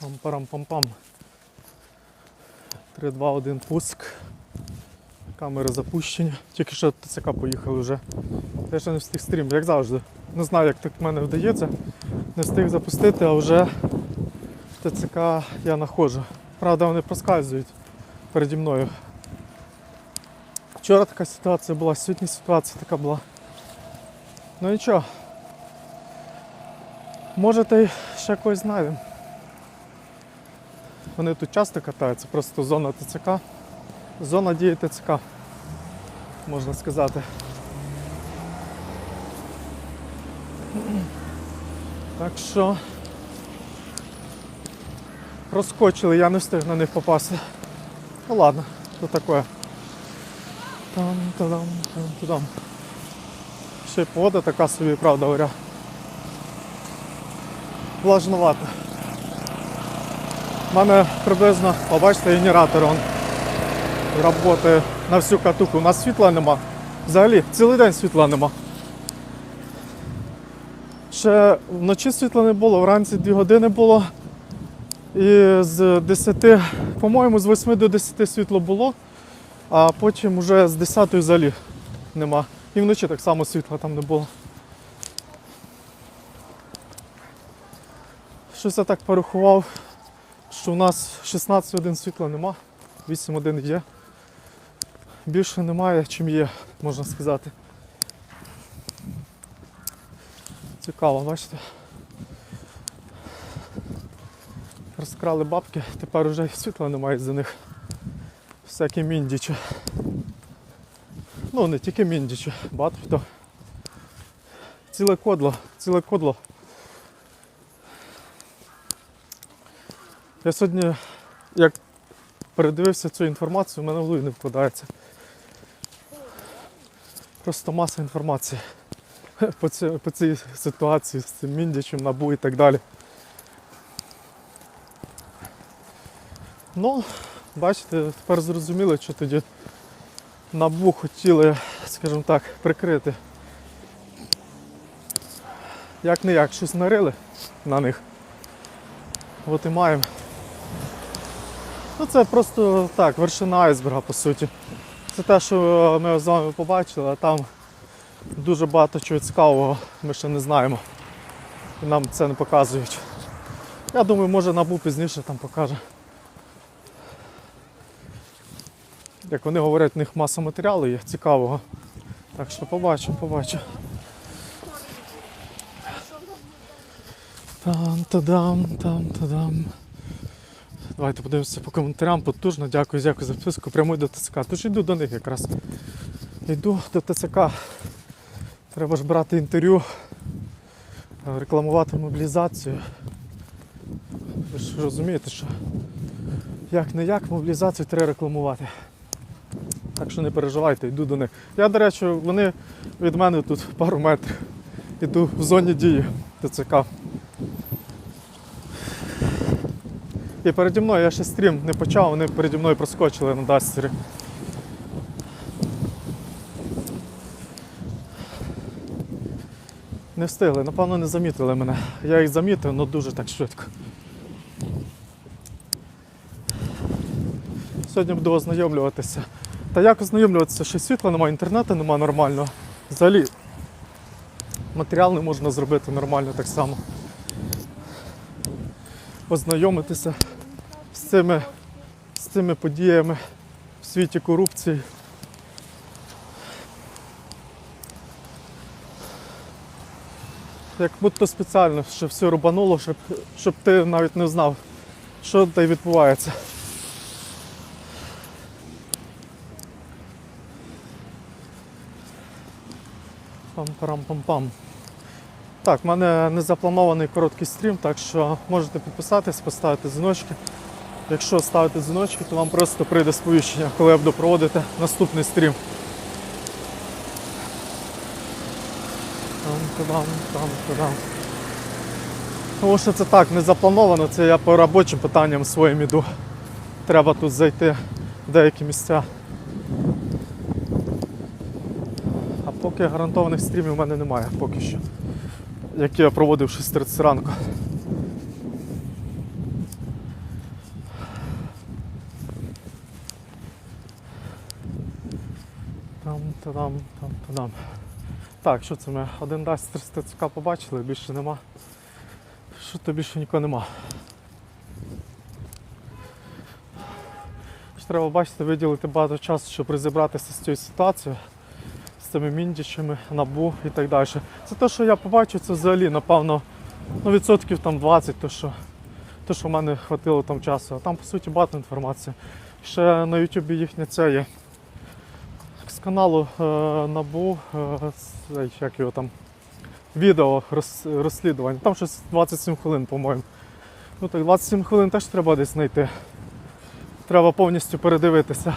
Пам-парам-пам-пам. 3, 2, 1, пуск. Камери запущені. Тільки що ТЦК поїхали вже. Я ще не встиг стрім, як завжди. Не знаю, як так в мене вдається. Не встиг запустити, а вже ТЦК я знаходжу. Правда, вони проскальзують переді мною. Вчора така ситуація була, сьогодні ситуація така була. Ну нічого. Може та ще когось знайдемо. Вони тут часто катаються, просто зона ТЦК. Зона дії ТЦК, можна сказати. Так що розкочили, я не встиг на них попасти. Ну ладно, то таке. Там, тадам, там, тудам. Ще й погода така собі, правда говоря. Влажновато. У мене приблизно, побачите, генератор он працює на всю катуху. У нас світла нема. Взагалі, цілий день світла нема. Ще вночі світла не було, вранці 2 години було. І з 10, по-моєму, з 8 до 10 світло було, а потім вже з 10 взагалі нема. І вночі так само світла там не було. Щось я так порахував, що у нас 16 годин світла нема, 8 годин є. Більше немає, чим є, можна сказати. Цікаво, бачите? Розкрали бабки, тепер вже світла немає за них. Всякі міндічі. Ну, не тільки міндічі, багато хто. Ціле кодло, ціле кодло. Я сьогодні, як передивився цю інформацію, в мене в голові не вкладається. Просто маса інформації по, цій, по цій ситуації з цим міндічем, набу і так далі. Ну, бачите, тепер зрозуміли, що тоді набу хотіли, скажімо так, прикрити. Як не як, щось нарили на них. От і маємо. Ну це просто так, вершина айсберга по суті. Це те, що ми з вами побачили, а там дуже багато чого цікавого ми ще не знаємо. Нам це не показують. Я думаю, може набу пізніше там покаже. Як вони говорять, в них маса матеріалу є цікавого. Так що побачимо, побачимо. Там-та-дам, там-та-дам. Давайте подивимося по коментарям. Потужно, дякую, дякую за підписку. Прямую до ТЦК. Тож йду до них якраз. Йду до ТЦК. Треба ж брати інтерв'ю, е, рекламувати мобілізацію. Ви ж розумієте, що як не як мобілізацію треба рекламувати. Так що не переживайте, йду до них. Я, до речі, вони від мене тут пару метрів. Іду в зоні дії ТЦК. І переді мною я ще стрім не почав, вони переді мною проскочили на дастері. Не встигли, напевно, не замітили мене. Я їх замітив, але дуже так швидко. Сьогодні буду ознайомлюватися. Та як ознайомлюватися, що світла немає, інтернету немає нормального. Взагалі матеріал не можна зробити нормально так само. Ознайомитися з цими, з цими подіями в світі корупції. Як будто спеціально, щоб все рубануло, щоб, щоб ти навіть не знав, що тут відбувається. Пам-парам-пам-пам. Так, в мене не запланований короткий стрім, так що можете підписатись, поставити дзвіночки. Якщо ставите дзвіночки, то вам просто прийде сповіщення, коли я буду проводити наступний стрім. Тому що це так, не заплановано, це я по робочим питанням своїм іду. Треба тут зайти в деякі місця. А поки гарантованих стрімів в мене немає, поки що. які я проводив в 6.30 ранку. Там, тадам, там, тадам. Так, що це ми? Один дасть 300 ЦК побачили, більше нема. Що то більше нікого нема. Ще треба бачити, виділити багато часу, щоб розібратися з цією ситуацією, з цими міндічами, набу і так далі. Це те, що я побачив, це взагалі, напевно, ну, відсотків там 20, то що, то, що в мене хватило там часу. А там, по суті, багато інформації. Ще на Ютубі їхня це є. З каналу е, Набу, е, як його там, відео роз, розслідування. Там щось 27 хвилин, по-моєму. Ну так 27 хвилин теж треба десь знайти. Треба повністю передивитися,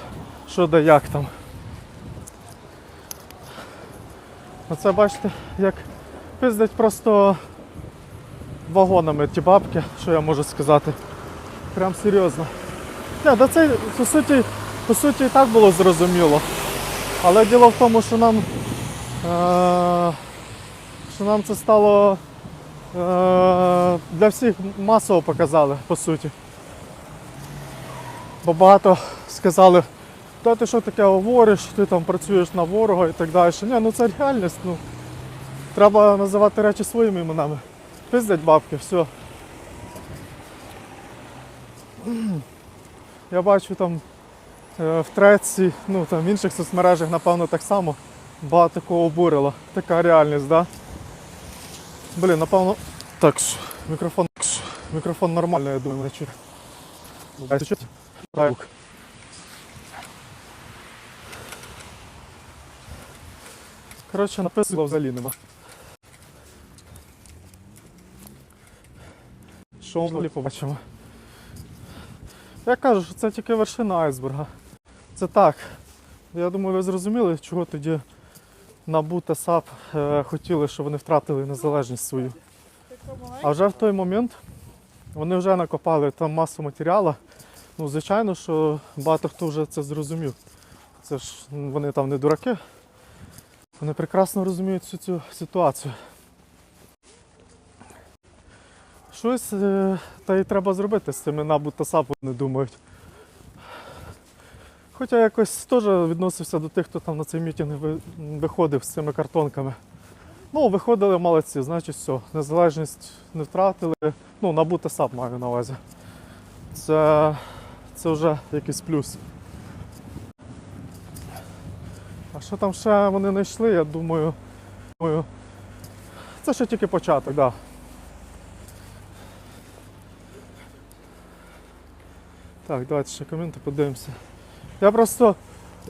що де як там. Оце бачите, як пиздять просто вагонами ті бабки, що я можу сказати. Прям серйозно. Не, да це по суті, по суті і так було зрозуміло. Але діло в тому, що нам, е, що нам це стало е, для всіх масово показали, по суті. Бо багато сказали, та ти що таке говориш, ти там працюєш на ворога і так далі. Ні, ну це реальність. Ну, треба називати речі своїми іменами. Пиздять бабки, все. Я бачу там в треці, ну там в інших соцмережах, напевно, так само багато кого обурило. Така реальність, да? Блін, напевно. Так, мікрофон. Мікрофон нормально, я думаю, не чути. Коротше, написано взагалі нема. Що ми побачимо? Я кажу, що це тільки вершина айсберга. Це так. Я думаю, ви зрозуміли, чого тоді НАБУ та САП е, хотіли, щоб вони втратили незалежність свою. А вже в той момент вони вже накопали там масу матеріалу. Ну, звичайно, що багато хто вже це зрозумів. Це ж вони там не дураки. Вони прекрасно розуміють всю цю ситуацію. Щось е, та й треба зробити з цими набу та сапу, не думають. Хоча якось теж відносився до тих, хто там на цей мітинг виходив з цими картонками. Ну, виходили молодці, значить все, незалежність не втратили. Ну, набу та САП маю на увазі. Це, це вже якийсь плюс. А що там ще вони знайшли, я думаю, думаю, це ще тільки початок, так. Да. Так, давайте ще коменти подивимося. Я просто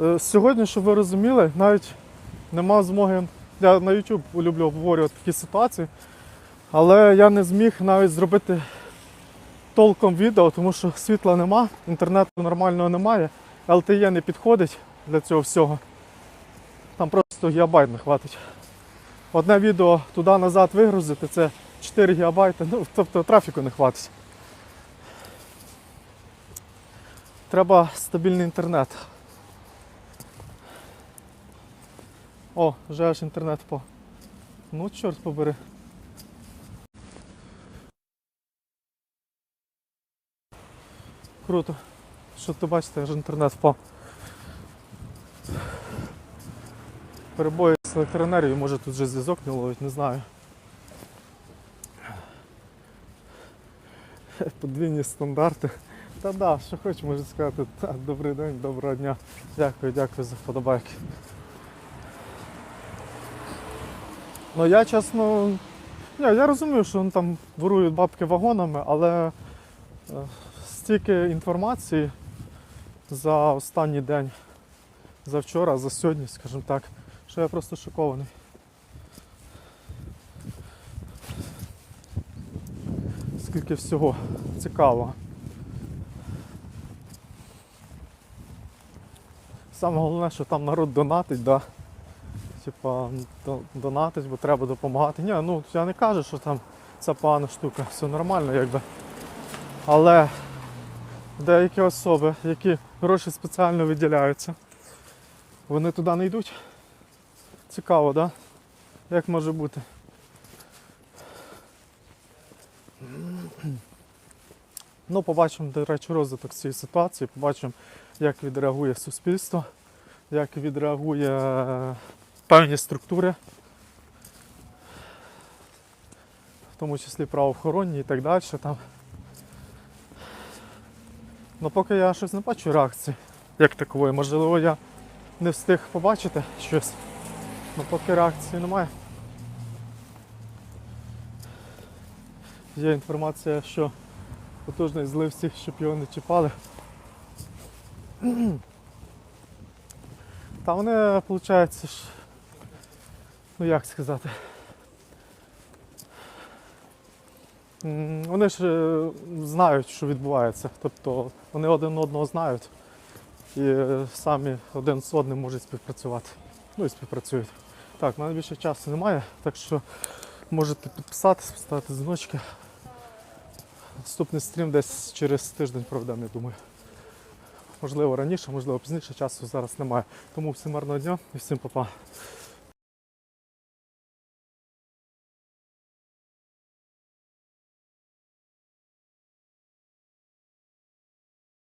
е, сьогодні, щоб ви розуміли, навіть не мав змоги. Я на YouTube люблю обговорювати такі ситуації, але я не зміг навіть зробити толком відео, тому що світла нема, інтернету нормального немає, LTE не підходить для цього всього. Там просто гігабайт не хватить. Одне відео туди-назад вигрузити, це 4 гігабайти, ну тобто трафіку не хватить. Треба стабільний інтернет. О, вже аж інтернет по. Ну, чорт побери. Круто. Що ти бачите, аж інтернет впав. Перебої з електроенергією, може тут вже зв'язок не ловить, не знаю. Подвійні стандарти. Та да, що хочу, можу сказати. Та, добрий день, доброго дня. Дякую, дякую за вподобайки. Ну я чесно. Ні, я розумію, що вони там ворують бабки вагонами, але е, стільки інформації за останній день, за вчора, за сьогодні, скажімо так, що я просто шокований. Скільки всього цікавого. Саме головне, що там народ донатить, да. Типа донатить, бо треба допомагати. Ні, ну я не кажу, що там це погана штука, все нормально якби. Але деякі особи, які гроші спеціально виділяються, вони туди не йдуть. Цікаво, да? Як може бути? Ну, побачимо, до речі, розвиток цієї ситуації, побачимо, як відреагує суспільство, як відреагує певні структури, в тому числі правоохоронні і так далі. Там. Ну, поки я щось не бачу реакції, як такової. Можливо, я не встиг побачити щось. Ну поки реакції немає. Є інформація, що потужний злив всіх, щоб його не чіпали. Та вони, виходить, ж, ну як сказати. Вони ж е, знають, що відбувається. Тобто вони один одного знають і е, самі один з одним можуть співпрацювати. Ну і співпрацюють. Так, в мене більше часу немає, так що можете підписатись, поставити дзвіночки. Наступний стрім десь через тиждень проведемо, я думаю. Можливо раніше, можливо пізніше, часу зараз немає. Тому всім гарного дня і всім па-па.